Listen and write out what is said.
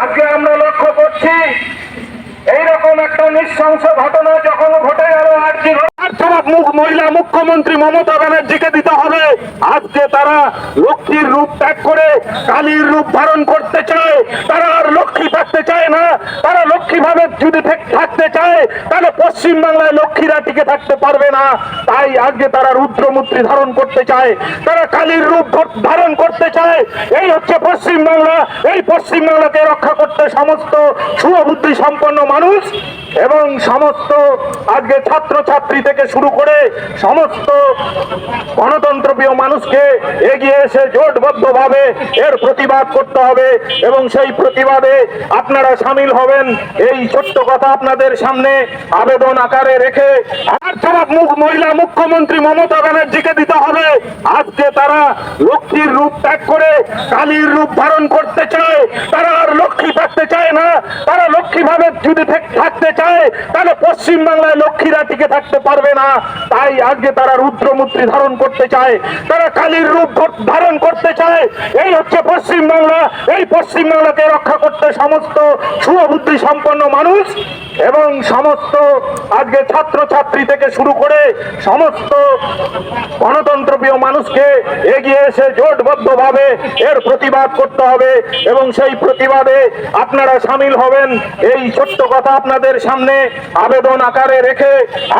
আজকে আমরা লক্ষ্য করছি, এইরকম একটা নৃশংস ঘটনা যখন ঘটে গেল, আর কি মহিলা মুখ্যমন্ত্রী মমতা ব্যানার্জিকে দিতে হবে। আজকে তারা লক্ষ্মীর রূপ ত্যাগ করে কালীর রূপ ধারণ করতে চায়। তারা আর লক্ষ্মী থাকতে চায় না। তারা লক্ষ্মী ভাবে যদি থাকতে চায়, তাহলে পশ্চিম বাংলায় লক্ষ্মীরা টিকে থাকতে পারবে না। তাই আজকে তারা রুদ্রমূর্তি ধারণ করতে চায়, তারা কালীর রূপ ধারণ করতে চায়। এই হচ্ছে পশ্চিম বাংলা এই পশ্চিম বাংলাকে রক্ষা করতে সমস্ত শুভবুদ্ধি সম্পন্ন মানুষ এবং সমস্ত আজকে ছাত্র ছাত্রী থেকে শুরু করে সমস্ত গণতন্ত্রপ্রিয় মানুষকে এগিয়ে এসে জোটবদ্ধভাবে এর প্রতিবাদ করতে হবে এবং সেই প্রতিবাদে আপনারা সামিল হবেন। এই ছোট্ট কথা আপনাদের সামনে আবেদন আকারে রেখে আর মহিলা মুখ্যমন্ত্রী মমতা ব্যানার্জিকে দিতে হবে, আজকে তারা লক্ষ্মীর রূপ ত্যাগ করে কালীর রূপ ধারণ করতে চায়। তারা লক্ষ্মী ভাবে যদি থাক- থাকতে চায়, তাহলে পশ্চিম বাংলায় লক্ষ্মীরা টিকে থাকতে পারবে না। তাই আজকে তারা রুদ্রমূর্তি ধারণ করতে চায়, তারা কালীর রূপ ধারণ করতে চায়। এই হচ্ছে পশ্চিম বাংলা। এই পশ্চিম বাংলাকে রক্ষা করতে সমস্ত শুভবুদ্ধি সম্পন্ন মানুষ এবং সমস্ত আজকে ছাত্র ছাত্রী থেকে শুরু করে সমস্ত গণতন্ত্রপ্রিয় মানুষকে এগিয়ে এসে জোটবদ্ধভাবে এর প্রতিবাদ করতে হবে এবং সেই প্রতিবাদে আপনারা সামিল হবেন। এই ছোট্ট কথা আপনাদের সামনে আবেদন আকারে রেখে